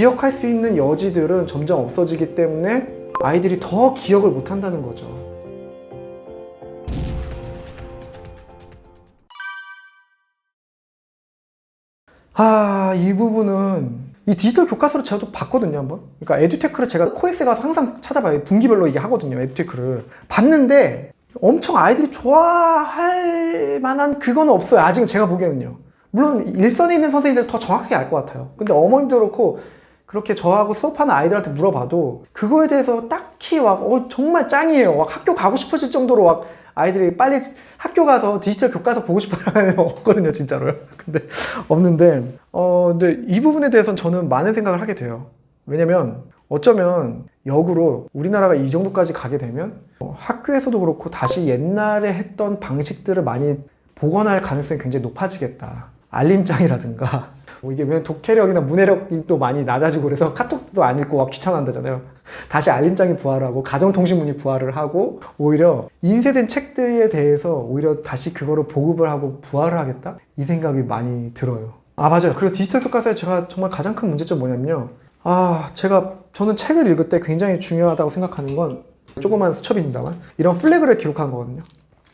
기억할 수 있는 여지들은 점점 없어지기 때문에 아이들이 더 기억을 못 한다는 거죠. 아, 이 부분은 이 디지털 교과서를 또 봤거든요, 한번. 그러니까 에듀테크를 제가 코엑스에 가서 항상 찾아봐요. 분기별로 이게 하거든요, 에듀테크를. 봤는데 엄청 아이들이 좋아할 만한 그건 없어요. 아직은 제가 보기에는요. 물론 일선에 있는 선생님들 더 정확하게 알 것 같아요. 근데 어머님도 그렇고 그렇게 저하고 수업하는 아이들한테 물어봐도 그거에 대해서 딱히 막 어, 정말 짱이에요. 막 학교 가고 싶어질 정도로 막 아이들이 빨리 학교 가서 디지털 교과서 보고 싶어하는 없거든요, 진짜로요. 근데 없는데 어 근데 이 부분에 대해서는 저는 많은 생각을 하게 돼요. 왜냐면 어쩌면 역으로 우리나라가 이 정도까지 가게 되면 어, 학교에서도 그렇고 다시 옛날에 했던 방식들을 많이 복원할 가능성이 굉장히 높아지겠다. 알림장이라든가 뭐 이게 왜 독해력이나 문해력이 또 많이 낮아지고 그래서 카톡도 안 읽고 막 귀찮아한다잖아요. 다시 알림장이 부활 하고 가정통신문이 부활을 하고 오히려 인쇄된 책들에 대해서 오히려 다시 그거를 보급을 하고 부활을 하겠다 이 생각이 많이 들어요. 아 맞아요. 그리고 디지털 교과서에 제가 정말 가장 큰 문제점 뭐냐면요. 아 제가 저는 책을 읽을 때 굉장히 중요하다고 생각하는 건 조그만 수첩입니다만 이런 플래그를 기록하는 거거든요.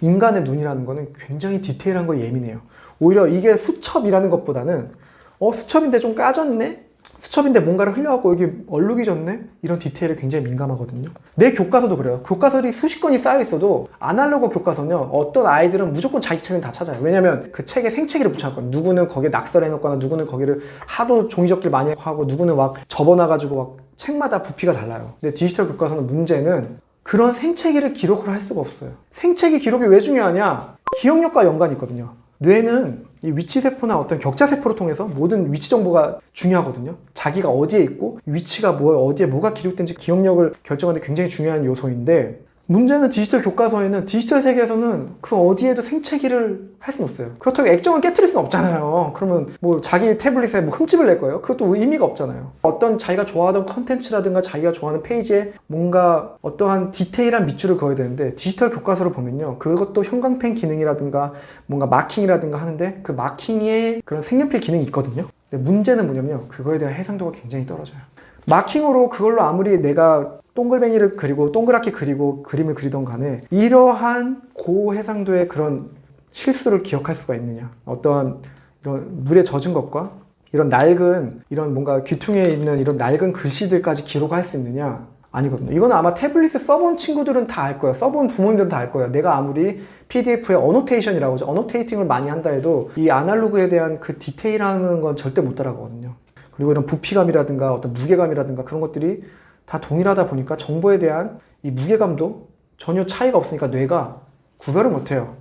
인간의 눈이라는 거는 굉장히 디테일한 거에 예민해요. 오히려 이게 수첩이라는 것보다는 어 수첩인데 좀 까졌네? 수첩인데 뭔가를 흘려갖고 여기 얼룩이 졌네? 이런 디테일에 굉장히 민감하거든요. 내 교과서도 그래요. 교과서들이 수십 건이 쌓여 있어도 아날로그 교과서는요. 어떤 아이들은 무조건 자기 책은 다 찾아요. 왜냐면 그 책에 생채기를 붙여놨거든요. 누구는 거기에 낙서해놓거나 누구는 거기를 하도 종이접기를 많이 하고 누구는 막 접어놔가지고 막 책마다 부피가 달라요. 근데 디지털 교과서는 문제는 그런 생채기를 기록을 할 수가 없어요. 생채기 기록이 왜 중요하냐? 기억력과 연관이 있거든요. 뇌는 이 위치 세포나 어떤 격자 세포를 통해서 모든 위치 정보가 중요하거든요. 자기가 어디에 있고 위치가 뭐에 어디에 뭐가 기록된지 기억력을 결정하는 데 굉장히 중요한 요소인데 문제는 디지털 교과서에는 디지털 세계에서는 그 어디에도 생채기를 할 수는 없어요. 그렇다고 액정을 깨트릴 수는 없잖아요. 그러면 뭐 자기 태블릿에 뭐 흠집을 낼 거예요? 그것도 의미가 없잖아요. 어떤 자기가 좋아하던 컨텐츠라든가 자기가 좋아하는 페이지에 뭔가 어떠한 디테일한 밑줄을 그어야 되는데 디지털 교과서를 보면요. 그것도 형광펜 기능이라든가 뭔가 마킹이라든가 하는데 그 마킹에 그런 색연필 기능이 있거든요. 근데 문제는 뭐냐면요. 그거에 대한 해상도가 굉장히 떨어져요. 마킹으로 그걸로 아무리 내가 동글뱅이를 그리고 동그랗게 그리고 그림을 그리던 간에 이러한 고해상도의 그런 실수를 기억할 수가 있느냐. 어떠한 이런 물에 젖은 것과 이런 낡은 이런 뭔가 귀퉁이에 있는 이런 낡은 글씨들까지 기록할 수 있느냐? 아니거든요. 이거는 아마 태블릿을 써본 친구들은 다 알 거예요. 써본 부모님들은 다 알 거예요. 내가 아무리 PDF에 어노테이션이라고 하죠. 어노테이팅을 많이 한다 해도 이 아날로그에 대한 그 디테일하는 건 절대 못 따라가거든요. 그리고 이런 부피감이라든가 어떤 무게감이라든가 그런 것들이 다 동일하다 보니까 정보에 대한 이 무게감도 전혀 차이가 없으니까 뇌가 구별을 못해요.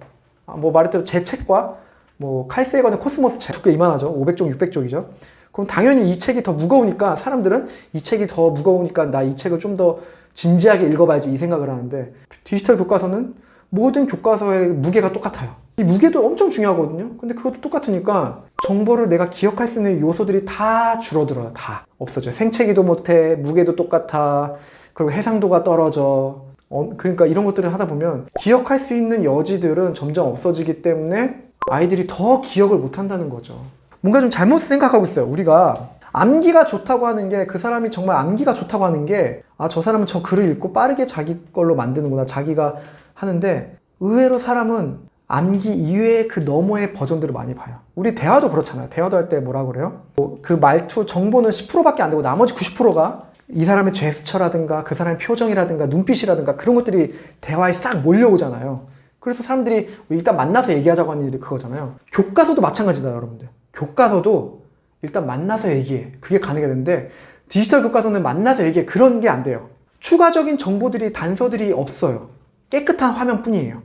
아, 뭐 말했대로 제 책과 뭐 칼세이건의 코스모스 책 두께 이만하죠. 500쪽, 600쪽이죠. 그럼 당연히 이 책이 더 무거우니까 사람들은 이 책이 더 무거우니까 나 이 책을 좀 더 진지하게 읽어봐야지 이 생각을 하는데 디지털 교과서는 모든 교과서의 무게가 똑같아요. 이 무게도 엄청 중요하거든요. 근데 그것도 똑같으니까 정보를 내가 기억할 수 있는 요소들이 다 줄어들어요. 다 없어져요. 생채기도 못해, 무게도 똑같아, 그리고 해상도가 떨어져. 어, 그러니까 이런 것들을 하다 보면 기억할 수 있는 여지들은 점점 없어지기 때문에 아이들이 더 기억을 못 한다는 거죠. 뭔가 좀 잘못 생각하고 있어요. 우리가 암기가 좋다고 하는 게 그 사람이 정말 암기가 좋다고 하는 게 아, 저 사람은 저 글을 읽고 빠르게 자기 걸로 만드는구나. 자기가 하는데 의외로 사람은 암기 이외의 그 너머의 버전들을 많이 봐요. 우리 대화도 그렇잖아요. 대화도 할 때 뭐라 그래요? 뭐그 말투 정보는 10%밖에 안 되고 나머지 90%가 이 사람의 제스처라든가 그 사람의 표정이라든가 눈빛이라든가 그런 것들이 대화에 싹 몰려오잖아요. 그래서 사람들이 일단 만나서 얘기하자고 하는 일이 그거잖아요. 교과서도 마찬가지다, 여러분들. 교과서도 일단 만나서 얘기해. 그게 가능해야 되는데 디지털 교과서는 만나서 얘기해. 그런 게 안 돼요. 추가적인 정보들이, 단서들이 없어요. 깨끗한 화면뿐이에요.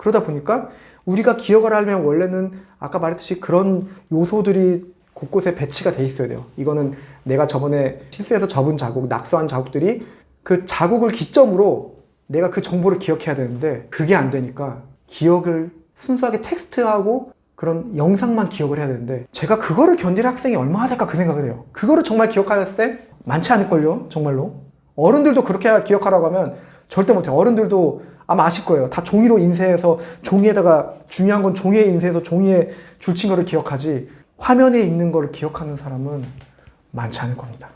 그러다 보니까 우리가 기억을 하려면 원래는 아까 말했듯이 그런 요소들이 곳곳에 배치가 돼 있어야 돼요. 이거는 내가 저번에 실수해서 접은 자국, 낙서한 자국들이 그 자국을 기점으로 내가 그 정보를 기억해야 되는데 그게 안 되니까 기억을 순수하게 텍스트하고 그런 영상만 기억을 해야 되는데 제가 그거를 견딜 학생이 얼마나 될까 그 생각을 해요. 그거를 정말 기억할 때 많지 않을걸요, 정말로. 어른들도 그렇게 기억하라고 하면 절대 못해요. 어른들도 아마 아실 거예요. 다 종이로 인쇄해서 종이에다가 중요한 건 종이에 인쇄해서 종이에 줄친 거를 기억하지 화면에 있는 거를 기억하는 사람은 많지 않을 겁니다.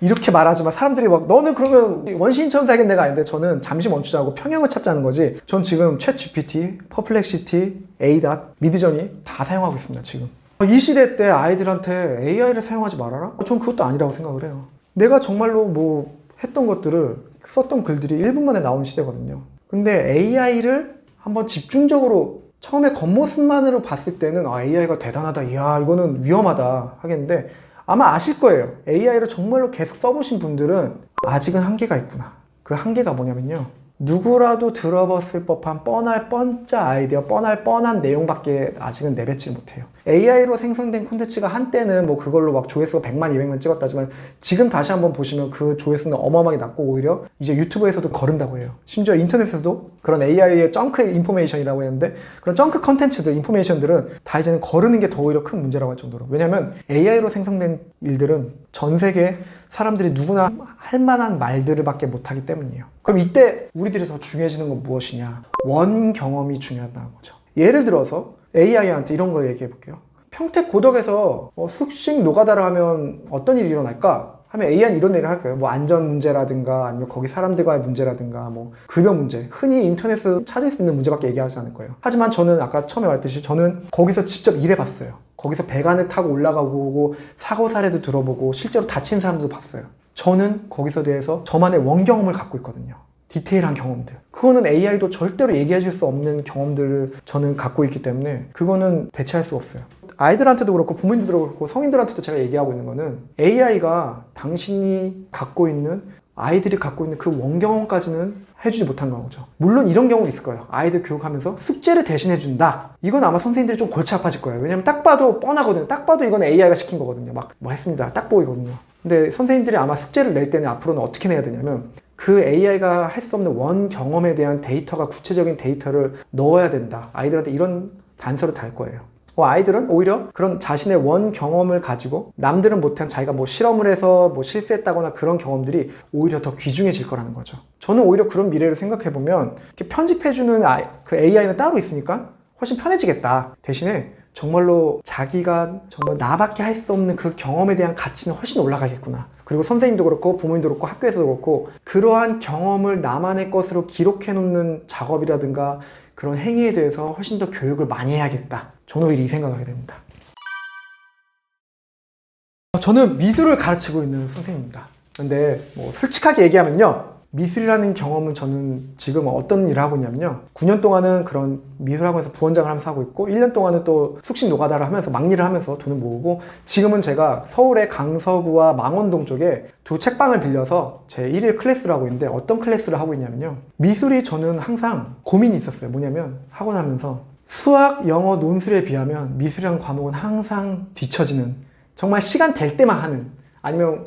이렇게 말하지만 사람들이 막 너는 그러면 원시인처럼 살겠 내가 아닌데 저는 잠시 멈추자고 평형을 찾자는 거지. 전 지금 챗 GPT, 퍼플렉시티, 에이닷, 미드저니 다 사용하고 있습니다 지금. 이 시대 때 아이들한테 AI를 사용하지 말아라? 전 그것도 아니라고 생각을 해요. 내가 정말로 뭐 했던 것들을 썼던 글들이 1분 만에 나오는 시대거든요. 근데 AI를 한번 집중적으로 처음에 겉모습만으로 봤을 때는 아, AI가 대단하다. 이야, 이거는 위험하다 하겠는데 아마 아실 거예요. AI를 정말로 계속 써보신 분들은 아직은 한계가 있구나. 그 한계가 뭐냐면요. 누구라도 들어봤을 법한 뻔할 뻔짜 아이디어, 뻔할 뻔한 내용밖에 아직은 내뱉지 못해요. AI로 생성된 콘텐츠가 한때는 뭐 그걸로 막 조회수가 100만, 200만 찍었다지만 지금 다시 한번 보시면 그 조회수는 어마어마하게 낮고 오히려 이제 유튜브에서도 거른다고 해요. 심지어 인터넷에서도 그런 AI의 정크 인포메이션이라고 했는데 그런 정크 컨텐츠들, 인포메이션들은 다 이제는 거르는 게 더 오히려 큰 문제라고 할 정도로. 왜냐면 AI로 생성된 일들은 전 세계 사람들이 누구나 할 만한 말들을 밖에 못하기 때문이에요. 그럼 이때 우리들이 더 중요해지는 건 무엇이냐? 원 경험이 중요하다는 거죠. 예를 들어서 AI한테 이런 거 얘기해 볼게요. 평택 고덕에서 어, 숙식 노가다를 하면 어떤 일이 일어날까? 하면 AI는 이런 얘기를 할까요? 뭐 안전 문제라든가 아니면 거기 사람들과의 문제라든가 뭐 급여 문제 흔히 인터넷에서 찾을 수 있는 문제밖에 얘기하지 않을 거예요. 하지만 저는 아까 처음에 말했듯이 저는 거기서 직접 일해봤어요. 거기서 배관을 타고 올라가고 보고 사고 사례도 들어보고 실제로 다친 사람도 봤어요. 저는 거기서 대해서 저만의 원경험을 갖고 있거든요. 디테일한 경험들. 그거는 AI도 절대로 얘기해 줄 수 없는 경험들을 저는 갖고 있기 때문에 그거는 대체할 수 없어요. 아이들한테도 그렇고 부모님들도 그렇고 성인들한테도 제가 얘기하고 있는 거는 AI가 당신이 갖고 있는 아이들이 갖고 있는 그 원경험까지는 해주지 못한 거죠. 물론 이런 경우도 있을 거예요. 아이들 교육하면서 숙제를 대신해준다. 이건 아마 선생님들이 좀 골치 아파질 거예요. 왜냐면 딱 봐도 뻔하거든요. 딱 봐도 이건 AI가 시킨 거거든요. 막 뭐 했습니다. 딱 보이거든요. 근데 선생님들이 아마 숙제를 낼 때는 앞으로는 어떻게 내야 되냐면 그 AI가 할 수 없는 원 경험에 대한 데이터가 구체적인 데이터를 넣어야 된다. 아이들한테 이런 단서를 달 거예요. 어, 아이들은 오히려 그런 자신의 원 경험을 가지고 남들은 못한 자기가 뭐 실험을 해서 뭐 실수했다거나 그런 경험들이 오히려 더 귀중해질 거라는 거죠. 저는 오히려 그런 미래를 생각해 보면 편집해주는 아이, 그 AI는 따로 있으니까 훨씬 편해지겠다. 대신에 정말로 자기가 정말 나밖에 할 수 없는 그 경험에 대한 가치는 훨씬 올라가겠구나. 그리고 선생님도 그렇고 부모님도 그렇고 학교에서도 그렇고 그러한 경험을 나만의 것으로 기록해 놓는 작업이라든가 그런 행위에 대해서 훨씬 더 교육을 많이 해야겠다. 저는 오히려 이 생각을 하게 됩니다. 저는 미술을 가르치고 있는 선생님입니다. 근데 뭐 솔직하게 얘기하면요. 미술이라는 경험은 저는 지금 어떤 일을 하고 있냐면요. 9년 동안은 그런 미술학원에서 부원장을 하면서 하고 있고, 1년 동안은 또 숙식 노가다를 하면서 막일을 하면서 돈을 모으고, 지금은 제가 서울의 강서구와 망원동 쪽에 두 책방을 빌려서 제 1일 클래스를 하고 있는데, 어떤 클래스를 하고 있냐면요. 미술이 저는 항상 고민이 있었어요. 뭐냐면, 학원 하면서 수학, 영어, 논술에 비하면 미술이라는 과목은 항상 뒤처지는, 정말 시간 될 때만 하는, 아니면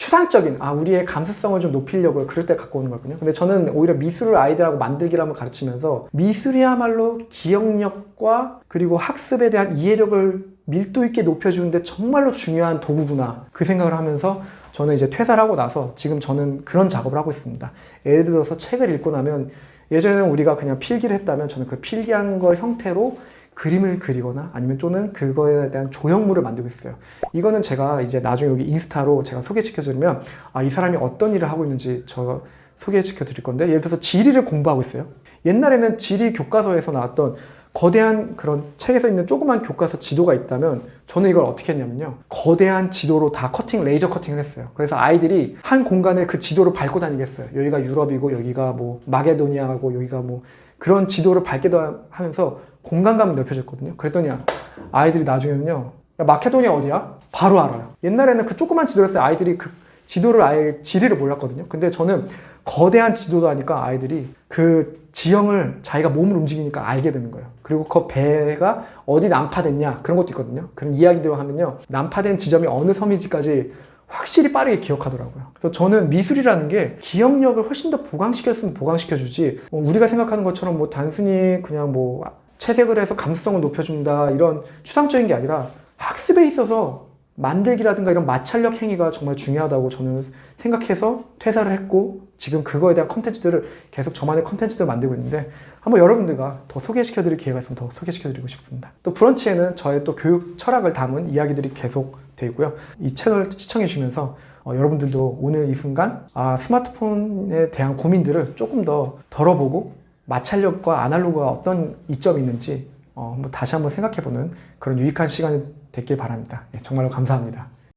추상적인 아 우리의 감수성을 좀 높이려고 그럴 때 갖고 오는 거거든요. 근데 저는 오히려 미술을 아이들하고 만들기를 한번 가르치면서 미술이야말로 기억력과 그리고 학습에 대한 이해력을 밀도 있게 높여주는데 정말로 중요한 도구구나 그 생각을 하면서 저는 이제 퇴사를 하고 나서 지금 저는 그런 작업을 하고 있습니다. 예를 들어서 책을 읽고 나면 예전에는 우리가 그냥 필기를 했다면 저는 그 필기한 걸 형태로 그림을 그리거나 아니면 또는 그거에 대한 조형물을 만들고 있어요. 이거는 제가 이제 나중에 여기 인스타로 제가 소개시켜 드리면 아, 이 사람이 어떤 일을 하고 있는지 저 소개시켜 드릴 건데 예를 들어서 지리를 공부하고 있어요. 옛날에는 지리 교과서에서 나왔던 거대한 그런 책에서 있는 조그만 교과서 지도가 있다면 저는 이걸 어떻게 했냐면요. 거대한 지도로 다 커팅, 레이저 커팅을 했어요. 그래서 아이들이 한 공간에 그 지도를 밟고 다니겠어요. 여기가 유럽이고 여기가 뭐 마게도니아고 여기가 뭐 그런 지도를 밟기도 하면서 공간감을 넓혀줬거든요. 그랬더니 아이들이 나중에는요. 야, 마케도니아 어디야? 바로 알아요. 옛날에는 그 조그만 지도를 했을 때 아이들이 그 지도를 아예 지리를 몰랐거든요. 근데 저는 거대한 지도도 하니까 아이들이 그 지형을 자기가 몸을 움직이니까 알게 되는 거예요. 그리고 그 배가 어디 난파됐냐 그런 것도 있거든요. 그런 이야기들을 하면요. 난파된 지점이 어느 섬이지까지 확실히 빠르게 기억하더라고요. 그래서 저는 미술이라는 게 기억력을 훨씬 더 보강시켰으면 보강시켜주지 뭐 우리가 생각하는 것처럼 뭐 단순히 그냥 뭐 채색을 해서 감수성을 높여준다 이런 추상적인 게 아니라 학습에 있어서 만들기라든가 이런 마찰력 행위가 정말 중요하다고 저는 생각해서 퇴사를 했고 지금 그거에 대한 컨텐츠들을 계속 저만의 컨텐츠들을 만들고 있는데 한번 여러분들과 더 소개시켜 드릴 기회가 있으면 더 소개시켜 드리고 싶습니다. 또 브런치에는 저의 또 교육 철학을 담은 이야기들이 계속 되어 있고요. 이 채널 시청해 주시면서 어, 여러분들도 오늘 이 순간 아, 스마트폰에 대한 고민들을 조금 더 덜어보고 마찰력과 아날로그가 어떤 이점이 있는지 어, 한번 다시 한번 생각해보는 그런 유익한 시간이 됐길 바랍니다. 예, 정말로 감사합니다.